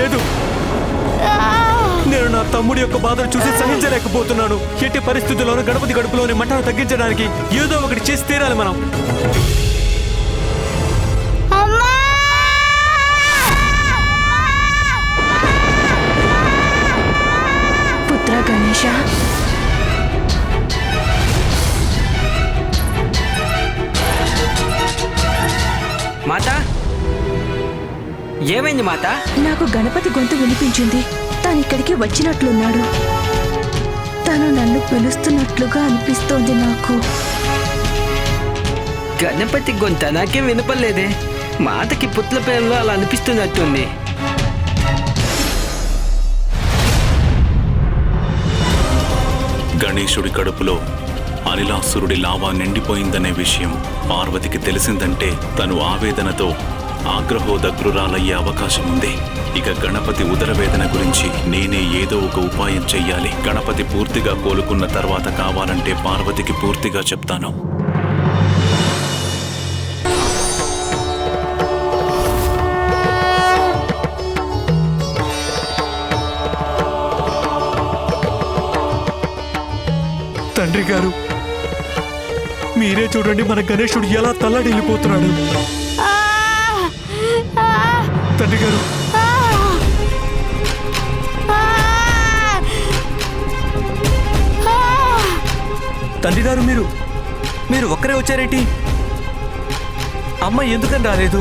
లేదు. నేను నా తమ్ముడి యొక్క బాధను చూసి సహించలేకపోతున్నాను. ఎట్టి పరిస్థితుల్లోనూ గణపతి గడుపులోని మఠాన్ని తగ్గించడానికి ఏదో ఒకటి చేసి తీరాలి మనం. ఏమైంది మాత? నాకు గణపతి గొంతు వినిపించింది. తాను ఇక్కడికి వచ్చినట్లున్నాడు. తను నన్ను పిలుస్తున్నట్లుగా అనిపిస్తోంది నాకు. గణపతి గొంత నాకేం వినపడలేదే. మాతకి పుట్ల పేరులో అలా అనిపిస్తున్నట్టుంది. గణేశుడి కడుపులో అనిలాసురుడి లావా నిండిపోయిందనే విషయం పార్వతికి తెలిసిందంటే తను ఆవేదనతో ఆగ్రహోదగ్రురాలయ్యే అవకాశం ఉంది ఇక గణపతి ఉదరవేదన గురించి నేనే ఏదో ఒక ఉపాయం చెయ్యాలి. గణపతి పూర్తిగా కోలుకున్న తర్వాత కావాలంటే పార్వతికి పూర్తిగా చెప్తాను. తండ్రి గారు మీరే చూడండి మన గణేశుడు ఎలా తల్లడిల్లిపోతున్నాడు! తండ్రి గారు. తండ్రి గారు మీరు మీరు ఒక్కరే వచ్చారేంటి? అమ్మ ఎందుకని రాలేదు?